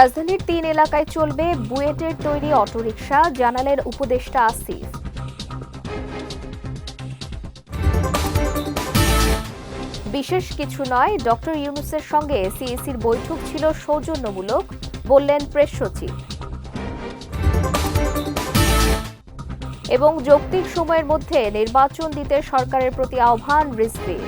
রাজধানীর তিন এলাকায় চলবে বুয়েটের তৈরি অটোরিকশা, জানালেন উপদেষ্টা আসিফ। বিশেষ কিছু নয়, ডক্টর ইউনুসের সঙ্গে সিএসির বৈঠক ছিল সৌজন্যমূলক, বললেন প্রেস সচিব। এবং যৌক্তিক সময়ের মধ্যে নির্বাচন দিতে সরকারের প্রতি আহ্বান রিজভির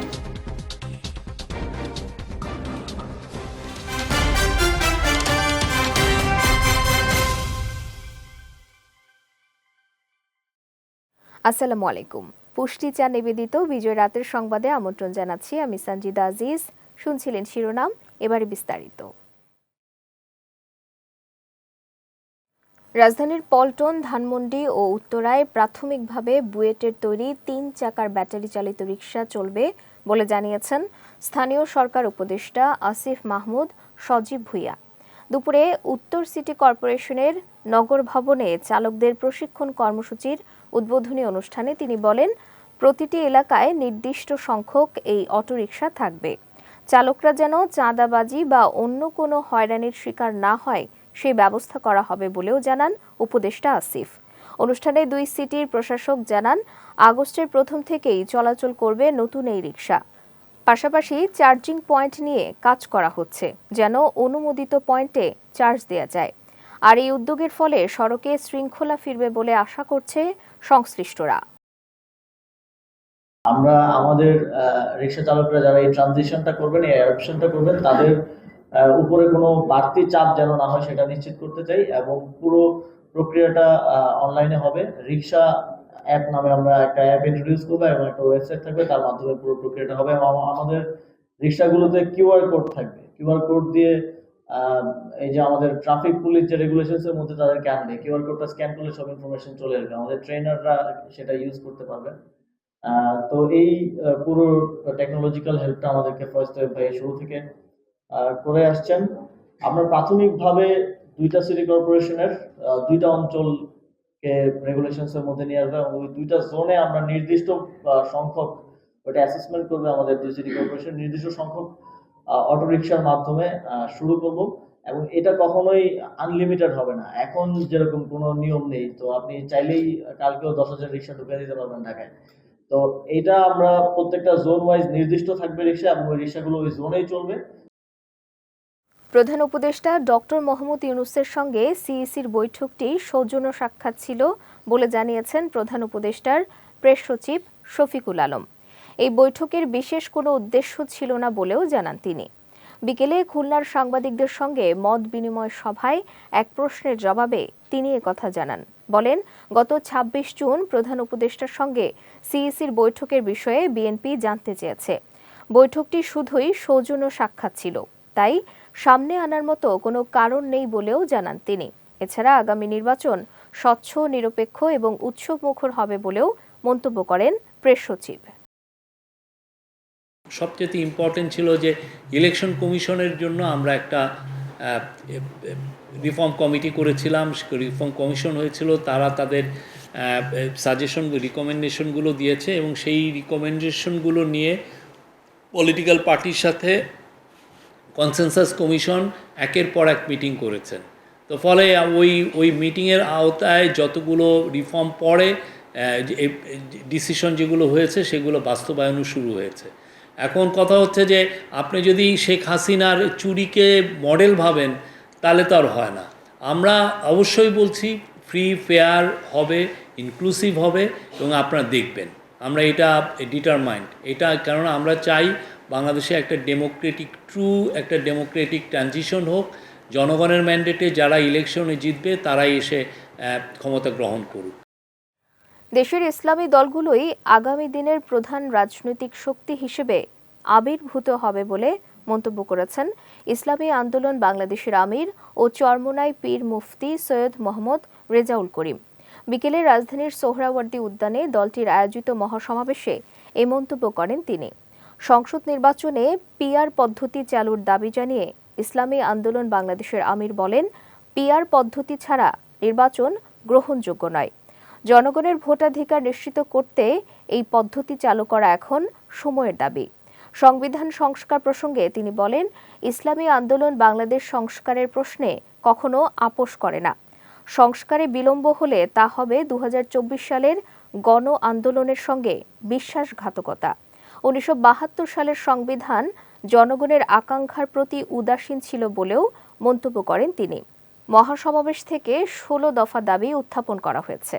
আসসালামু আলাইকুম। পুষ্টি চা নিবেদিত বিজয় রাতের সংবাদে আমন্ত্রণ জানাচ্ছি আমি সঞ্জিদা আজিজ। শুনছিলেন শিরোনাম, এবারে বিস্তারিত। রাজধানীর পল্টন, ধানমন্ডি ও উত্তরায় প্রাথমিকভাবে বুয়েটের তৈরি তিন চাকার ব্যাটারি চালিত রিক্সা চলবে বলে জানিয়েছেন স্থানীয় সরকার উপদেষ্টা আসিফ মাহমুদ সজীব ভুইয়া। দুপুরে উত্তর সিটি কর্পোরেশনের নগর ভবনে চালকদের প্রশিক্ষণ কর্মসূচির উদ্বোধনী অনুষ্ঠানে তিনি বলেন, প্রতিটি এলাকায় নির্দিষ্ট সংখ্যক এই অটোরিকশা থাকবে। চালকরা যেন চাঁদাবাজি বা অন্য কোনো হয়রানির শিকার না হয় সেই ব্যবস্থা করা হবে বলেও জানান উপদেষ্টা আসিফ। অনুষ্ঠানে দুই সিটির প্রশাসক জানান, আগস্টের প্রথম থেকেই চলাচল করবে নতুন এই রিক্সা পাশাপাশি চার্জিং পয়েন্ট নিয়ে কাজ করা হচ্ছে, যেন অনুমোদিত পয়েন্টে চার্জ দেওয়া যায়। আর এই উদ্যোগের ফলে সড়কে শৃঙ্খলা ফিরবে বলে আশা করছে সংশ্লিষ্টরা। আমরা আমাদের রিক্সা চালকরা যারা এই ট্রানজিশনটা করবেন, এই অ্যাডপশনটা করবেন, তাদের উপরে কোনো বাড়তি চাপ যেন না হয় সেটা নিশ্চিত করতে চাই এবং পুরো প্রক্রিয়াটা অনলাইনে হবে। রিক্সা অ্যাপ নামে আমরা একটা অ্যাপ ইন্ট্রোডিউস করব এবং একটা ওয়েবসাইট থাকবে, তার মাধ্যমে পুরো প্রক্রিয়াটা হবে এবং আমাদের রিক্সাগুলোতে কিউআর কোড থাকবে। কিউআর কোড দিয়ে এই যে আমাদের ট্রাফিক পুলিশ যে রেগুলেশনস এর মধ্যে তাদেরকে আনবে কিউআর কোডটা স্ক্যান করলে সব ইনফরমেশন চলে আসবে। আমাদের ট্রেনাররা সেটা ইউজ করতে পারবে। তো এই পুরো টেকনোলজিক্যাল হেল্পটা আমাদেরকে ফার্স্ট ভাই শুরু থেকে করে আসছেন। আমরা প্রাথমিকভাবে দুইটা সিটি কর্পোরেশনের দুইটা অঞ্চলকে রেগুলেশনস এর মধ্যে নিয়ে আসবে এবং ওই দুইটা জোনে আমরা নির্দিষ্ট সংখ্যক ওটা অ্যাসেসমেন্ট করবে আমাদের দুই সিটি কর্পোরেশন নির্দিষ্ট সংখ্যক অটো রিক্সার মাধ্যমে শুরু করব এবং এটা কখনোই আনলিমিটেড হবে না। এখন যেরকম কোনো নিয়ম নেই, তো আপনি চাইলেই কালকেও দশ হাজার রিক্সা ঢুকে দিতে পারবেন ঢাকায়। তো এটা আমরা প্রত্যেকটা জোন ওয়াইজ নির্দিষ্ট থাকবে রিক্সা এবং ওই রিক্সাগুলো ওই জোনেই চলবে। প্রধান উপদেষ্টা ডক্টর মোহাম্মদ ইউনুসের সঙ্গে সিইসির বৈঠকটি সৌজন্য সাক্ষাৎ ছিল বলে জানিয়েছেন প্রধান উপদেষ্টার প্রেস সচিব শফিকুল আলম। এই বৈঠকের বিশেষ কোনো উদ্দেশ্য ছিল না বলেও জানান তিনি। বিকেলে খুলনার সাংবাদিকদের সঙ্গে মত বিনিময় সভায় এক প্রশ্নের জবাবে তিনি কথা জানান। বলেন, গত ২৬ জুন প্রধান উপদেষ্টার সঙ্গে সিইসির বৈঠকের বিষয়ে বিএনপি জানতে চেয়েছে। বৈঠকটি শুধুই সৌজন্য সাক্ষাৎ ছিল। তাই সামনে আনার মতো কোনো কারণ নেই বলেও জানান তিনি। এছাড়া আগামী নির্বাচন স্বচ্ছ, নিরপেক্ষ এবং উৎসবমুখর হবে বলেও মন্তব্য করেন প্রেস সচিব। সবচেয়ে ইম্পর্টেন্ট ছিল যে ইলেকশন কমিশনের জন্য আমরা একটা রিফর্ম কমিটি করেছিলাম। রিফর্ম কমিশন হয়েছিল, তারা তাদের সাজেশন রিকমেন্ডেশনগুলো দিয়েছে এবং সেই রিকমেন্ডেশনগুলো নিয়ে পলিটিক্যাল পার্টির সাথে কনসেনসাস কমিশন একের পর এক মিটিং করেছেন। তো ফলে ওই ওই মিটিংয়ের আওতায় যতগুলো রিফর্ম পরে ডিসিশন যেগুলো হয়েছে সেগুলো বাস্তবায়নও শুরু হয়েছে। এখন কথা হচ্ছে যে আপনি যদি শেখ হাসিনার চুরিকে মডেল ভাবেন, তাহলে তো আর হয় না। আমরা অবশ্যই বলছি ফ্রি ফেয়ার হবে ইনক্লুসিভ হবে এবং আপনারা দেখবেন। আমরা এটা ডিটারমাইন্ড এটা কেননা আমরা চাই বাংলাদেশে একটা ডেমোক্রেটিক ট্রু একটা ডেমোক্রেটিক ট্রানজিশন হোক। জনগণের ম্যান্ডেটে যারা ইলেকশনে জিতবে, তারাই এসে ক্ষমতা গ্রহণ করুক। দেশের ইসলামী দলগুলোই আগামী দিনের প্রধান রাজনৈতিক শক্তি হিসেবে আবির্ভূত হবে বলে মন্তব্য করেছেন ইসলামী আন্দোলন বাংলাদেশের আমির ও চরমোনাই পীর মুফতি সৈয়দ মোহাম্মদ রেজাউল করিম। বিকেলে রাজধানীর সোহরাওয়ার্দী উদ্যানে দলটির আয়োজিত মহাসমাবেশে এ মন্তব্য করেন তিনি। সংসদ নির্বাচনে পিআর পদ্ধতি চালুর দাবি জানিয়ে ইসলামী আন্দোলন বাংলাদেশের আমির বলেন, পিআর পদ্ধতি ছাড়া নির্বাচন গ্রহণযোগ্য নয়। জনগণের ভোটাধিকার নিশ্চিত করতে এই পদ্ধতি চালু করা এখন সময়ের দাবি। সংবিধান সংস্কার প্রসঙ্গে তিনি বলেন, ইসলামী আন্দোলন বাংলাদেশ সংস্কারের প্রশ্নে কখনো আপোষ করে না। সংস্কারে বিলম্ব হলে তা হবে দু হাজার চব্বিশ সালের গণ আন্দোলনের সঙ্গে বিশ্বাসঘাতকতা। উনিশশো বাহাত্তর সালের সংবিধান জনগণের আকাঙ্ক্ষার প্রতি উদাসীন ছিল বলেও মন্তব্য করেন তিনি। মহাসমাবেশ থেকে ষোলো দফা দাবি উত্থাপন করা হয়েছে।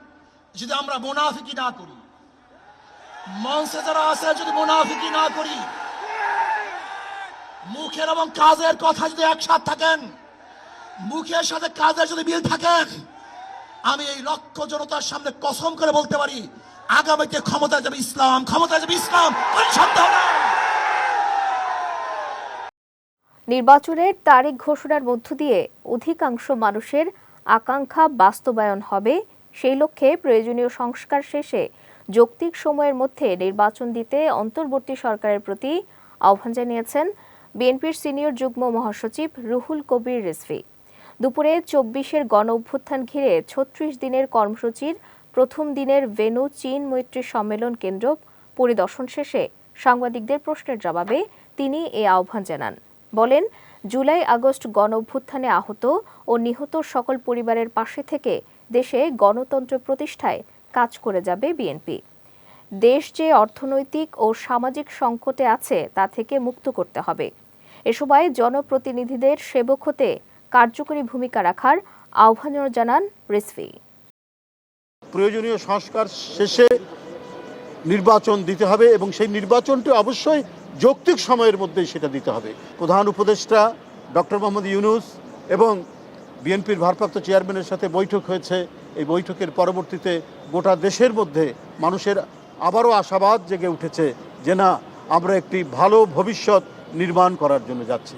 যদি আমরা মুনাফিকি না করি, মঞ্চে যারা আছে, যদি মুনাফিকি না করি, মুখের এবং কাজের কথা যদি একসাথ থাকেন, মুখের সাথে কাজের যদি মিল থাকেন আমি এই লক্ষ জনতার সামনে কসম করে বলতে পারি, আগামীতে ক্ষমতা যাবে ইসলাম, ক্ষমতায় যাবে ইসলাম নির্বাচনের তারিখ ঘোষণার মধ্য দিয়ে অধিকাংশ মানুষের আকাঙ্ক্ষা বাস্তবায়ন হবে সেই লক্ষ্যে প্রয়োজনীয় সংস্কার শেষে যৌক্তিক সময়ের মধ্যে নির্বাচন দিতে অন্তর্বর্তী সরকারের প্রতি আহ্বান জানিয়েছেন বিএনপির সিনিয়র যুগ্ম মহাসচিব রুহুল কবির রিজভী। দুপুরে চব্বিশের গণ অভ্যুত্থান ঘিরে ছত্রিশ দিনের কর্মসূচির প্রথম দিনের ভেনু চীন মৈত্রী সম্মেলন কেন্দ্র পরিদর্শন শেষে সাংবাদিকদের প্রশ্নের জবাবে তিনি এ আহ্বান জানান। বলেন, জুলাই আগস্ট গণ অভ্যুত্থানে আহত ও নিহত সকল পরিবারের পাশে থেকে দেশে গণতন্ত্র প্রতিষ্ঠায় কাজ করে যাবে বিএনপি দেশ যে অর্থনৈতিক ও সামাজিক সংকটে আছে, তা থেকে মুক্ত করতে হবে। এ সময় জনপ্রতিনিধিদের সেবক হতে কার্যকরী ভূমিকা রাখার আহ্বান জানান রিসভি প্রয়োজনীয় সংস্কার শেষে নির্বাচন দিতে হবে এবং সেই নির্বাচনটি অবশ্যই যৌক্তিক সময়ের মধ্যেই সেটা দিতে হবে। প্রধান উপদেষ্টা ডক্টর মোহাম্মদ ইউনুস এবং বিএনপির ভারপ্রাপ্ত চেয়ারম্যানের সাথে বৈঠক হয়েছে। এই বৈঠকের পরবর্তীতে গোটা দেশের মধ্যে মানুষের আবারও আশাবাদ জেগে উঠেছে যে না, আমরা একটি ভালো ভবিষ্যৎ নির্মাণ করার জন্য যাচ্ছি।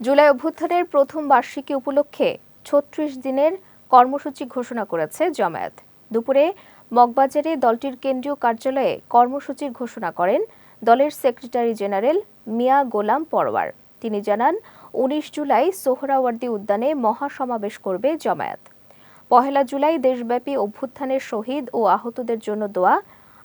জুলাই অভ্যুত্থানের প্রথম বার্ষিকী উপলক্ষে ছত্রিশ দিনের কর্মসূচি ঘোষণা করেছে জামায়াত। দুপুরে মগবাজারে দলটির কেন্দ্রীয় কার্যালয়ে কর্মসূচির ঘোষণা করেন দলের সেক্রেটারি জেনারেল মিয়া গোলাম পরওয়ার। তিনি জানান উনিশ জুলাই সোহরাওয়ার্দী উদ্যানে মহাসমাবেশ করবে জামায়াত। পহেলা জুলাই দেশব্যাপী অভ্যুত্থানের শহীদ ও আহতদের জন্য দোয়া।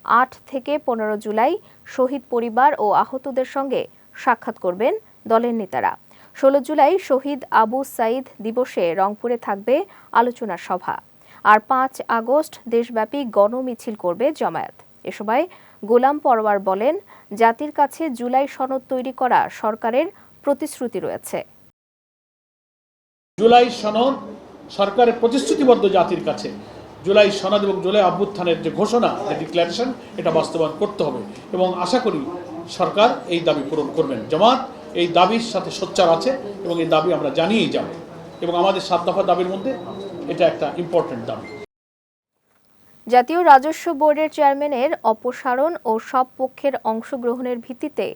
আট থেকে পনেরো জুলাই শহীদ পরিবার ও আহতদের সঙ্গে সাক্ষাৎ করবেন দলের নেতারা। ষোলো জুলাই শহীদ আবু সাইদ দিবসে রংপুরে থাকবে আলোচনা সভা। আর পাঁচ আগস্ট দেশব্যাপী গণমিছিল করবে জামায়াত। এ সময় গোলাম পরওয়ার বলেন, জাতির কাছে জুলাই সনদ তৈরি করা সরকারের প্রতিশ্রুতি রয়েছে। জুলাই সনদ সরকারের প্রতিশ্রুতিবদ্ধ জাতির কাছে। জুলাই সনদ এবং জুলাই অভ্যুত্থানের যে ঘোষণা ডিক্লারেশন এটা বাস্তবায়ন করতে হবে এবং আশা করি সরকার এই দাবি পূরণ করবেন। জামাত এই দাবির সাথে সোচ্চার আছে এবং এই দাবি আমরা জানিয়েই যাব। এবং আমাদের সাত দফা দাবির মধ্যে এটা একটা ইম্পর্টেন্ট দাবি। জাতীয় রাজস্ব বোর্ডের চেয়ারম্যানের অপসারণ ও সব পক্ষের অংশগ্রহণের ভিত্তিতে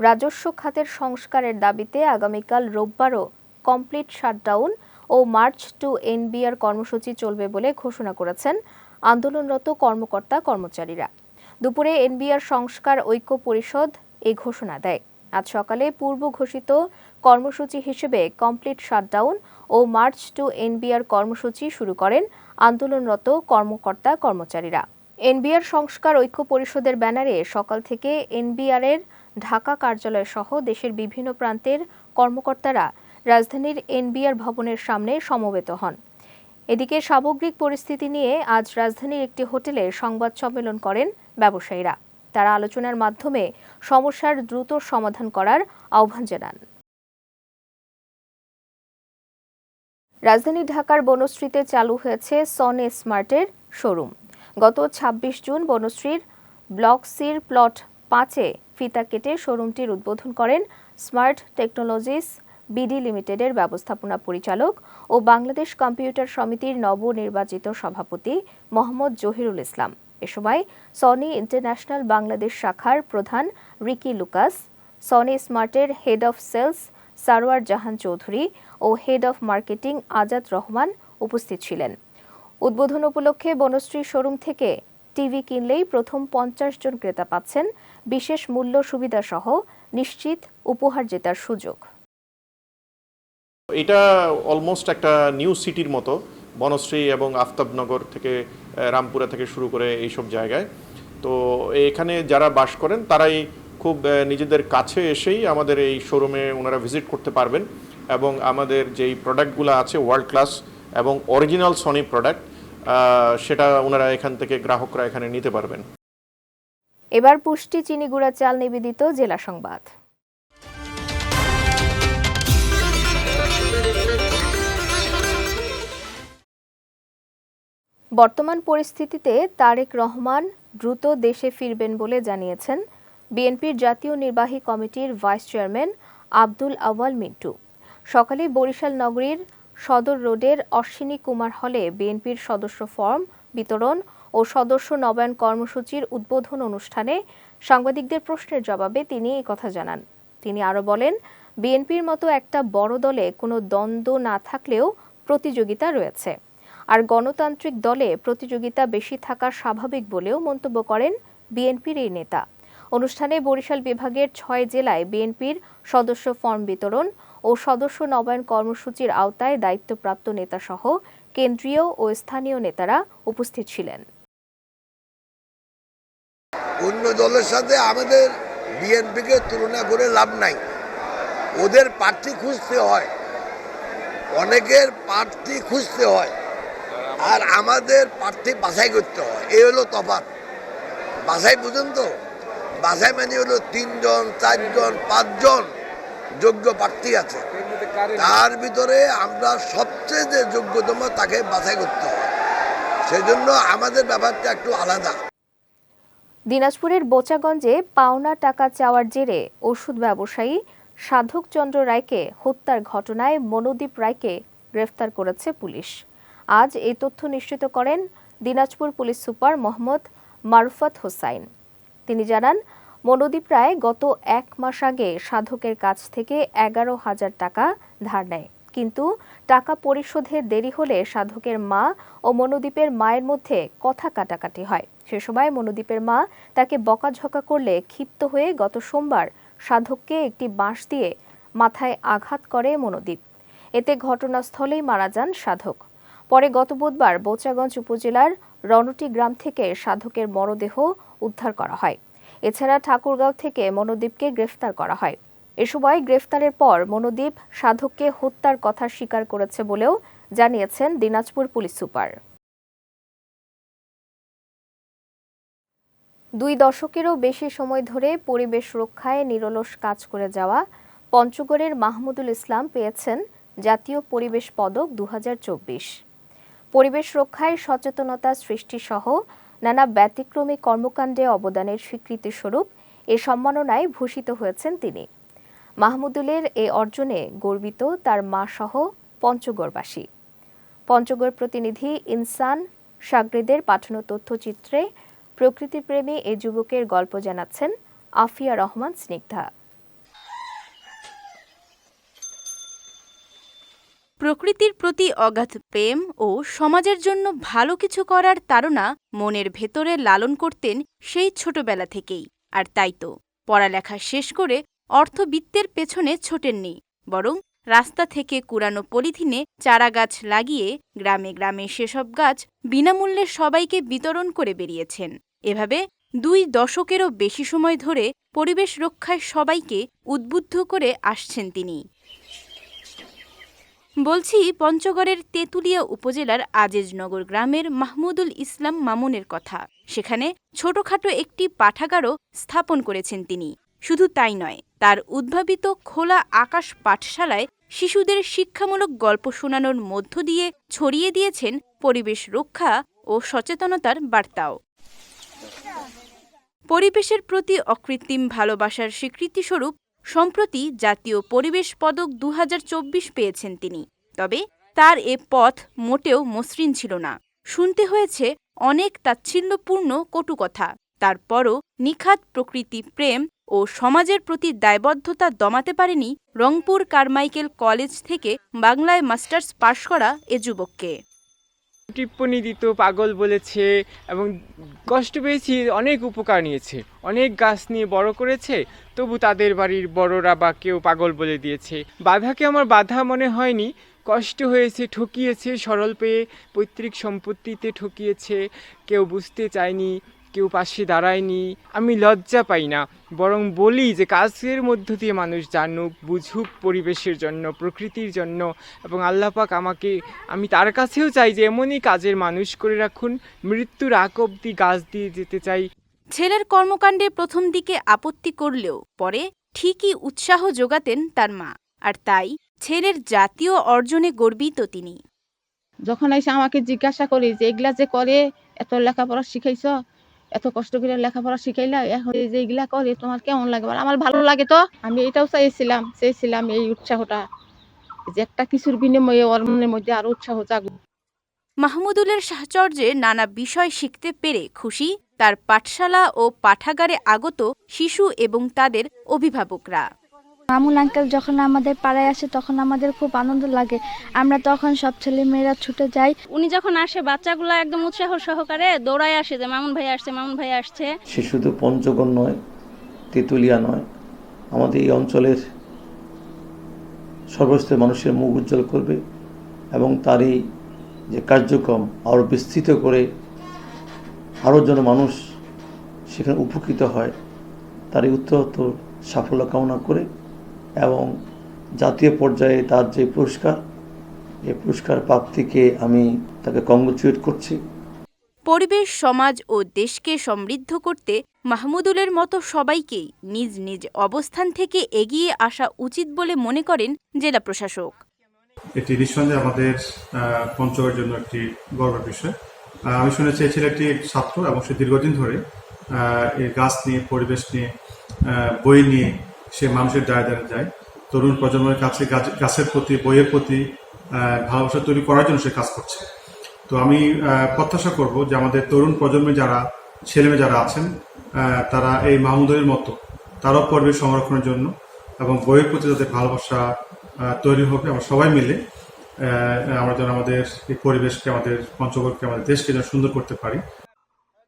রাজস্ব খাতের সংস্কারের দাবিতে আগামীকাল রোববারও কমপ্লিট শাটডাউন ও মার্চ টু এনবিআর কর্মসূচি চলবে বলে ঘোষণা করেছেন আন্দোলনরত কর্মকর্তা কর্মচারীরা। দুপুরে এনবিআর সংস্কার ঐক্য পরিষদ এই ঘোষণা দেয়। আজ সকালে পূর্ব ঘোষিত কর্মসূচি হিসেবে কমপ্লিট শাটডাউন ও মার্চ টু এনবিআর কর্মসূচি শুরু করেন আন্দোলনরত কর্মকর্তা কর্মচারীরা। এনবিআর সংস্কার ঐক্য পরিষদের ব্যানারে সকাল থেকে এনবিআর এর ঢাকা কার্যালয় সহ দেশের বিভিন্ন প্রান্তের কর্মকর্তারা রাজধানীর এনবিআর ভবনের সামনে সমবেত হন। এদিকে সামগ্রিক পরিস্থিতি নিয়ে আজ রাজধানীর একটি হোটেলে সংবাদ সম্মেলন করেন ব্যবসায়ীরা। তারা আলোচনার মাধ্যমে সমস্যার দ্রুত সমাধান করার আহ্বান জানান। রাজধানী ঢাকার বনশ্রীতে চালু হয়েছে সনে স্মার্টের শোরুম। গত ২৬ জুন বনশ্রীর ব্লক সির প্লট পাঁচে ফিতা কেটে শোরুমটির উদ্বোধন করেন স্মার্ট টেকনোলজিস বিডি লিমিটেডের ব্যবস্থাপনা পরিচালক ও বাংলাদেশ কম্পিউটার সমিতির নবনির্বাচিত সভাপতি মোহাম্মদ জহিরুল ইসলাম। এ সময় সনি ইন্টারন্যাশনাল বাংলাদেশ শাখার প্রধান Ricky Lucas, Sony স্মার্টের head of sales Sarwar Jahan Chowdhury O head of marketing Azad Rahman উপস্থিত ছিলেন। উদ্বোধন উপলক্ষে বনশ্রী শোরুম থেকে টিভি কিনলেই প্রথম পঞ্চাশ জন ক্রেতা পাচ্ছেন বিশেষ মূল্য সুবিধা সহ নিশ্চিত উপহার জেতার সুযোগ। এটা অলমোস্ট একটা নিউ সিটির মতো, বনশ্রী এবং আফতাবনগর থেকে রামপুরা থেকে শুরু করে এইসব জায়গায়। তো এখানে যারা বাস করেন, তারাই খুব নিজেদের কাছে এসেই আমাদের এই শোরুমে ওনারা ভিজিট করতে পারবেন এবং আমাদের যেই প্রোডাক্টগুলো আছে ওয়ার্ল্ড ক্লাস এবং অরিজিনাল সনি প্রোডাক্ট সেটা ওনারা এখান থেকে, গ্রাহকরা এখানে নিতে পারবেন। এবার পুষ্টি, চিনি গুঁড়া, চাল নিবেদিত জেলা সংবাদ। বর্তমান পরিস্থিতিতে তারেক রহমান দ্রুত দেশে ফিরবেন বলে জানিয়েছেন বিএনপির জাতীয় নির্বাহী কমিটির ভাইস চেয়ারম্যান আব্দুল আওয়াল মিন্টু। সকালে বরিশাল নগরীর সদর রোডের অশ্বিনী কুমার হলে বিএনপির সদস্য ফর্ম বিতরণ ও সদস্য নবায়ন কর্মসূচির উদ্বোধন অনুষ্ঠানে সাংবাদিকদের প্রশ্নের জবাবে তিনি কথা জানান। তিনি আরও বলেন, বিএনপির মতো একটা বড় দলে কোনো দ্বন্দ্ব না থাকলেও প্রতিযোগিতা রয়েছে। আর গণতান্ত্রিক দলে প্রতিযোগিতা বেশি থাকা স্বাভাবিক বলেও মন্তব্য করেন বিএনপির এই নেতা। অনুষ্ঠানে বরিশাল বিভাগের ছয় জেলায় বিএনপির সদস্য ফর্ম বিতরণ ও সদস্য নবায়ন কর্মসূচির আওতায় দায়িত্বপ্রাপ্ত নেতাসহ কেন্দ্রীয় ও স্থানীয় নেতারা উপস্থিত ছিলেন। অন্য দলের সাথে আমাদের বিএনপিকে তুলনা করে লাভ নাই। ওদের প্রার্থী খুঁজতে হয়। অনেকের প্রার্থী খুঁজতে হয়। আর আমাদের প্রার্থী বাছাই করতে হয়। এই হলো তফাত বাছাই বুঝেন তো? বাছাই মানে হলো তিনজন, চারজন, পাঁচজন যোগ্য প্রার্থী আছে। তার ভিতরে আমরা সবচেয়ে যে যোগ্যতম তাকে বাছাই করতে হয়। সেজন্য আমাদের ব্যাপারটা একটু আলাদা। দিনাজপুরের বোচাগঞ্জে পাওনা টাকা চাওয়ার জেরে ওষুধ ব্যবসায়ী সাধক চন্দ্র রায়কে হত্যার ঘটনায় মনোদীপ রায়কে গ্রেফতার করেছে পুলিশ। আজ এই তথ্য নিশ্চিত করেন দিনাজপুর পুলিশ সুপার মোহাম্মদ মারুফাত হোসাইন। তিনি জানান, মনোদীপ রায় গত এক মাস আগে সাধকের কাছ থেকে এগারো হাজার টাকা ধার নেয়। কিন্তু টাকা পরিশোধে দেরি হলে সাধকের মা ও মনোদীপের মায়ের মধ্যে কথা কাটাকাটি হয়। সে সময় মনোদীপের মা তাকে বকাঝকা করলে ক্ষিপ্ত হয়ে গত সোমবার সাধককে একটি বাঁশ দিয়ে মাথায় আঘাত করে মনোদীপ এতে ঘটনাস্থলেই মারা যান সাধক। পরে গত বুধবার বোচাগঞ্জ উপজেলার রনটি গ্রাম থেকে সাধকের মরদেহ উদ্ধার করা হয়। এছাড়া ঠাকুরগাঁও থেকে মনোদীপকে গ্রেফতার করা হয়। এ সময় গ্রেফতারের পর মনোদীপ সাধককে হত্যার কথা স্বীকার করেছে বলেও জানিয়েছেন দিনাজপুর পুলিশ সুপার। দুই দশকেরও বেশি সময় ধরে পরিবেশ রক্ষায় নিরলস কাজ করে যাওয়া পঞ্চগড়ের মাহমুদুল ইসলাম পেয়েছেন জাতীয় পরিবেশ পদক দুহাজার চব্বিশ। পরিবেশ রক্ষায় সচেতনতা সৃষ্টিসহ নানা ব্যতিক্রমী কর্মকাণ্ডে অবদানের স্বীকৃতিস্বরূপ এ সম্মাননায় ভূষিত হয়েছেন তিনি। মাহমুদুলের এ অর্জনে গর্বিত তার মা সহ পঞ্চগড়বাসী। পঞ্চগড় প্রতিনিধি ইনসান সাগরেদের পাঠানো তথ্যচিত্রে প্রকৃতিপ্রেমী এ যুবকের গল্প জানাচ্ছেন আফিয়া রহমান স্নিগ্ধা। প্রকৃতির প্রতি অগাধ প্রেম ও সমাজের জন্য ভালো কিছু করার তাড়না মনের ভেতরে লালন করতেন সেই ছোটবেলা থেকেই। আর তাই তো, পড়ালেখা শেষ করে অর্থবিত্তের পেছনে ছোটেননি, বরং রাস্তা থেকে কুড়ানো পলিথিনে চারা গাছ লাগিয়ে গ্রামে গ্রামে সেসব গাছ বিনামূল্যে সবাইকে বিতরণ করে বেরিয়েছেন। এভাবে দুই দশকেরও বেশি সময় ধরে পরিবেশ রক্ষায় সবাইকে উদ্বুদ্ধ করে আসছেন তিনি। বলছি, পঞ্চগড়ের তেঁতুলিয়া উপজেলার আজিজনগর গ্রামের মাহমুদুল ইসলাম মামুনের কথা। সেখানে ছোটখাটো একটি পাঠাগারও স্থাপন করেছেন তিনি। শুধু তাই নয়, তার উদ্ভাবিত খোলা আকাশ পাঠশালায় শিশুদের শিক্ষামূলক গল্প শোনানোর মধ্য দিয়ে ছড়িয়ে দিয়েছেন পরিবেশ রক্ষা ও সচেতনতার বার্তাও। পরিবেশের প্রতি অকৃত্রিম ভালোবাসার স্বীকৃতিস্বরূপ সম্প্রতি জাতীয় পরিবেশ পদক দু হাজার চব্বিশ পেয়েছেন তিনি। তবে তার এ পথ মোটেও মসৃণ ছিল না। শুনতে হয়েছে অনেক তাচ্ছিল্যপূর্ণ কটু কথা তারপরও নিখাত প্রকৃতি প্রেম ও সমাজের প্রতি দায়বদ্ধতা দমাতে পারেনি রংপুর কারমাইকেল কলেজ থেকে বাংলায় মাস্টার্স পাশ করা এ যুবককে। টিপ্পনি দিত, পাগল বলেছে এবং কষ্ট পেয়েছি, অনেক উপকার নিয়েছে। অনেক গাছ নিয়ে বড় করেছে, তবু তাদের বাড়ির বড়রা বা কেউ পাগল বলে দিয়েছে। বাধাকে আমার বাধা মনে হয়নি। কষ্ট হয়েছে, ঠকিয়েছে, সরল পেয়ে পৈতৃক সম্পত্তিতে ঠকিয়েছে। কেউ বুঝতে চায়নি কেউ পাশে দাঁড়ায়নি। আমি লজ্জা পাই না বরং বলি যে কাজের মধ্য দিয়ে মানুষ জানুক বুঝুক পরিবেশের জন্য প্রকৃতির জন্য এবং আল্লাপাক আমাকে আমি তার কাছেও চাই যে এমনই কাজের মানুষ করে রাখুন। মৃত্যুর আগ অব্দি গাছ দিয়ে যেতে চাই। ছেলের কর্মকাণ্ডে প্রথম দিকে আপত্তি করলেও পরে ঠিকই উৎসাহ যোগাতেন তার মা আর তাই ছেলের জাতীয় অর্জনে গর্বিত তিনি। যখন এসে আমাকে জিজ্ঞাসা করি যে এগুলা যে করে এত লেখাপড়া শিখাইছ এত কষ্ট করে লেখাপড়া শিখাইলা, এখন এই যে এগুলা করে তোমার কেমন লাগে? আমার ভালো লাগে তো। আমি এটাও চাইছিলাম চেয়েছিলাম এই উৎসাহটা, যে একটা কিছুর বিনিময়ে ওর মনের মধ্যে আরও উৎসাহ জাগুক মাহমুদুলের সাহচর্যে নানা বিষয় শিখতে পেরে খুশি তার পাঠশালা ও পাঠাগারে আগত শিশু এবং তাদের অভিভাবকরা। মামুন আঙ্কেল যখন আমাদের পাড়ায় আসে তখন আমাদের খুব আনন্দ লাগে। আমরা তখন সব ছেলে মেয়েরা ছুটে যাই। উনি যখন আসে বাচ্চাগুলো একদম উৎসাহ সহকারে দৌড়ায় আসে যে মামুন ভাই আসছে মামুন ভাই আসছে। সে শুধু পঞ্চগড় নয় তেঁতুলিয়া নয় আমাদের এই অঞ্চলের সর্বস্তরের মানুষের মুখ উজ্জ্বল করবে এবং তার এই যে কার্যক্রম আরও বিস্তৃত করে আরও যেন মানুষ সেখানে উপকৃত হয় তার এই উত্তরোত্তর সাফল্য কামনা করে এবং জাতীয় পর্যায়ে তার যে পুরস্কার এই পুরস্কার প্রাপ্তিকে আমি তাকে কংগ্রেচুয়েট করছি। পরিবেশ সমাজ ও দেশকে সমৃদ্ধ করতে মাহমুদুলের মতো সবাইকেই নিজ নিজ অবস্থান থেকে এগিয়ে আসা উচিত বলে মনে করেন জেলা প্রশাসক। এটি নিঃসন্দেহে আমাদের পঞ্চগড়ের জন্য একটি গর্বের বিষয়। আমি শুনেছি এই ছেলেটি ছাত্র এবং সে দীর্ঘদিন ধরে আহ, গাছ নিয়ে পরিবেশ নিয়ে বই নিয়ে সে মানুষের দ্বারে দ্বারে যায়। তরুণ প্রজন্মের কাছে গাছ- গাছের প্রতি, বইয়ের প্রতি ভালোবাসা তৈরি করার জন্য সে কাজ করছে। তো আমি প্রত্যাশা করব যে আমাদের তরুণ প্রজন্মে যারা, ছেলেমেয়ে যারা আছেন তারা এই মাহমুদের মতো, তারাও পরিবেশ সংরক্ষণের জন্য এবং বইয়ের প্রতি যাতে ভালোবাসা তৈরি হবে। আমরা সবাই মিলে আমরা যেন আমাদের এই পরিবেশকে, আমাদের পঞ্চগড়কে আমাদের দেশকে যেন সুন্দর করতে পারি।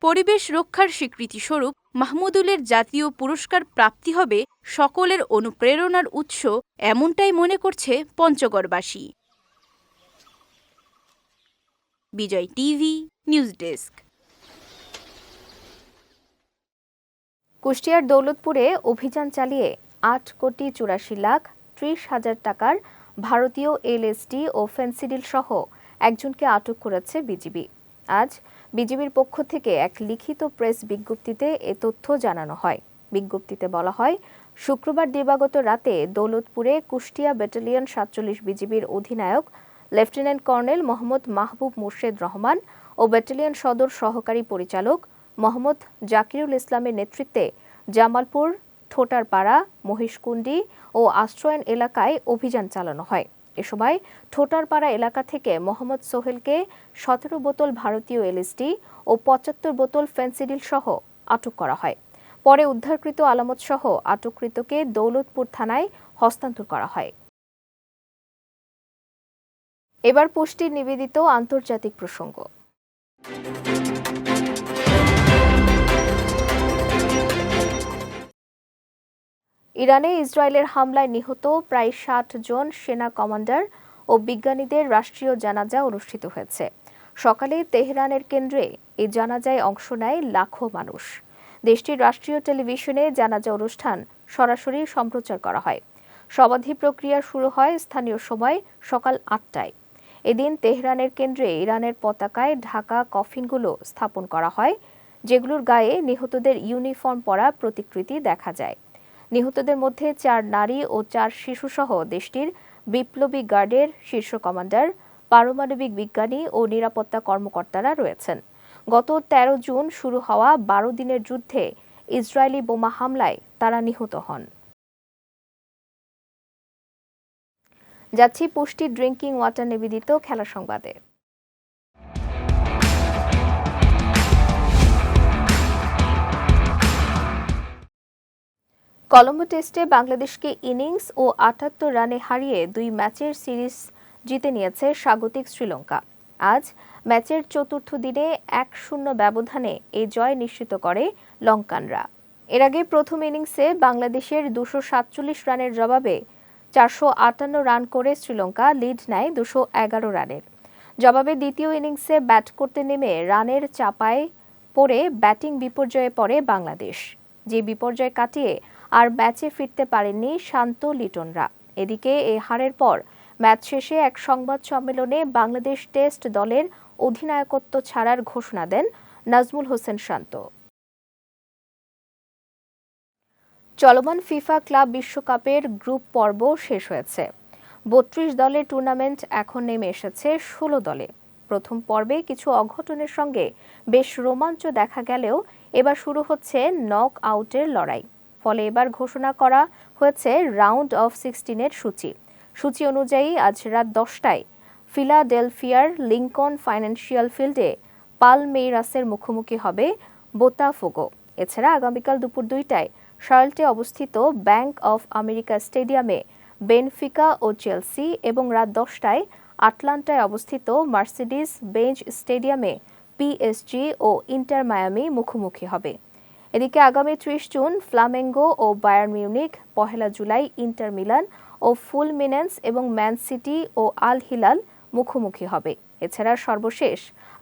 পরিবেশ রক্ষার স্বীকৃতিস্বরূপ মাহমুদুলের জাতীয় পুরস্কার প্রাপ্তি হবে সকলের অনুপ্রেরণার উৎস এমনটাই মনে করছে পঞ্চগড়বাসী। Bijoy TV, news desk. কুষ্টিয়ার দৌলতপুরে অভিযান চালিয়ে আট কোটি চুরাশি লাখ ত্রিশ হাজার টাকার ভারতীয় এলএসডি ও ফেন্সিডিল সহ একজনকে আটক করেছে বিজিবি। আজ বিজিবির পক্ষ থেকে এক লিখিত প্রেস বিজ্ঞপ্তিতে এ তথ্য জানানো হয়। বিজ্ঞপ্তিতে বলা হয়, শুক্রবার দিবাগত রাতে দৌলতপুরে কুষ্টিয়া ব্যাটালিয়ন সাতচল্লিশ বিজিবির অধিনায়ক লেফটেন্যান্ট কর্নেল মোহাম্মদ মাহবুব মুর্শেদ রহমান ও ব্যাটালিয়ন সদর সহকারী পরিচালক মোহাম্মদ জাকিরুল ইসলামের নেতৃত্বে জামালপুর ঠোটারপাড়া মহিষকুণ্ডি ও আশ্রয়ন এলাকায় অভিযান চালানো হয়। এ সময় ঠোটারপাড়া এলাকা থেকে মোহাম্মদ সোহেলকে সতেরো বোতল ভারতীয় এলএসডি ও পঁচাত্তর বোতল ফেন্সিডিল সহ আটক করা হয়। পরে উদ্ধারকৃত আলামত সহ আটককৃতকে দৌলতপুর থানায় হস্তান্তর করা হয়। এবার পুষ্টির নিবেদিত আন্তর্জাতিক প্রসঙ্গ। ইরানে ইসরায়েলের হামলায় নিহত প্রায় ষাট জন সেনা কমান্ডার ও বিজ্ঞানীদের রাষ্ট্রীয় জানাজা অনুষ্ঠিত হয়েছে। সকালে তেহরানের কেন্দ্রে এই জানাজায় অংশ নেয় লাখো মানুষ। দেশটির রাষ্ট্রীয় টেলিভিশনে জানাজা অনুষ্ঠান সরাসরি সম্প্রচার করা হয়। সমাধি প্রক্রিয়া শুরু হয় স্থানীয় সময় সকাল আটটায়। এদিন তেহরানের কেন্দ্রে ইরানের পতাকায় ঢাকা কফিনগুলো স্থাপন করা হয়, যেগুলোর গায়ে নিহতদের ইউনিফর্ম পরা প্রতিকৃতি দেখা যায়। নিহতদের মধ্যে চার নারী ও চার শিশুসহ দেশটির বিপ্লবী গার্ডের শীর্ষ কমান্ডার, পারমাণবিক বিজ্ঞানী ও নিরাপত্তা কর্মকর্তারা রয়েছেন। গত ১৩ জুন শুরু হওয়া বারো দিনের যুদ্ধে ইসরায়েলি বোমা হামলায় তারা নিহত হন। যাচ্ছি পুষ্টি ড্রিঙ্কিং ওয়াটার নিবেদিত খেলা সংবাদে। কলম্বো টেস্টে বাংলাদেশকে ইনিংস ও আটাত্তর রানে হারিয়ে দুই ম্যাচের সিরিজ জিতে নিয়েছে স্বাগতিক শ্রীলঙ্কা। আজ ম্যাচের চতুর্থ দিনে এক শূন্য ব্যবধানে এই জয় নিশ্চিত করে লঙ্কানরা। এর আগে প্রথম ইনিংসে বাংলাদেশের দুশো সাতচল্লিশ রানের জবাবে চারশো আটান্ন রান করে শ্রীলঙ্কা লিড নেয় দুশো এগারো রানের। জবাবে দ্বিতীয় ইনিংসে ব্যাট করতে নেমে রানের চাপায় পড়ে ব্যাটিং বিপর্যয়ে পড়ে বাংলাদেশ। যে বিপর্যয় কাটিয়ে আর ম্যাচে ফিরতে পারেননি শান্ত লিটনরা। এদিকে এই হারের পর ম্যাচ শেষে এক সংবাদ সম্মেলনে বাংলাদেশ টেস্ট দলের অধিনায়কত্ব ছাড়ার ঘোষণা দেন নাজমুল হোসেন শান্ত। চলমান ফিফা ক্লাব বিশ্বকাপের গ্রুপ পর্ব শেষ হয়েছে। বত্রিশ দলের টুর্নামেন্ট এখন নেমে এসেছে ষোলো দলে। প্রথম পর্বে কিছু অঘটনের সঙ্গে বেশ রোমাঞ্চ দেখা গেলেও এবার শুরু হচ্ছে নক আউটের লড়াই। ফলে এবার ঘোষণা করা হয়েছে রাউন্ড অফ সিক্সটিনের সূচি। সূচি অনুযায়ী আজ রাত দশটায় ফিলাডেলফিয়ার লিঙ্কন ফাইন্যান্সিয়াল ফিল্ডে পালমেইরাসের মুখোমুখি হবে বোতাফোগো। এছাড়া আগামীকাল দুপুর দুইটায় শার্লটে অবস্থিত ব্যাংক অফ আমেরিকা স্টেডিয়ামে বেনফিকা ও চেলসি এবং রাত দশটায় আটলান্টায় অবস্থিত মার্সিডিস বেঞ্চ স্টেডিয়ামে পিএসজি ও ইন্টার মায়ামি মুখোমুখি হবে। এদিকে আগামী ত্রিশ জুন ফ্লামেঙ্গো ও বায়ার মিউনিক পহেলা জুলাই ইন্টার মিলান ও ফুলমিনেন্স এবং ম্যান সিটি ও আল হিলাল মুখোমুখি হবে। এছাড়া সর্বশেষ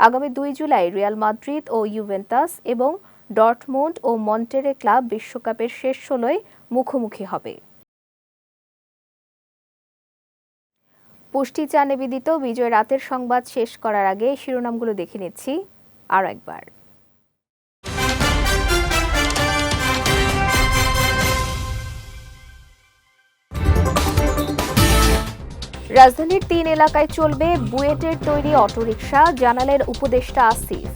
আগামী দুই জুলাই রিয়াল মাদ্রিদ ও ইউভেন্টাস এবং ডর্টমুন্ড ও মন্টেরে ক্লাব বিশ্বকাপের শেষ ষোলোয় মুখোমুখি হবে। পুষ্টি চা নিবেদিত বিজয় রাতের সংবাদ শেষ করার আগে শিরোনামগুলো দেখে নিচ্ছি। আরও একবার। রাজধানীর তিন এলাকায় চলবে বুয়েটের তৈরি অটোরিকশা, জানালেন উপদেষ্টা আসিফ।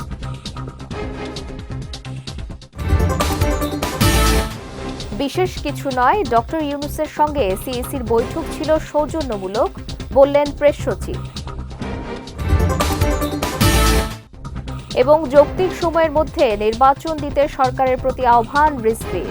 বিশেষ কিছু নয়, ডক্টর ইউনুসের সঙ্গে সিইসির বৈঠক ছিল সৌজন্যমূলক, বললেন প্রেস সচিব। এবং যৌক্তিক সময়ের মধ্যে নির্বাচন দিতে সরকারের প্রতি আহ্বান রিজভির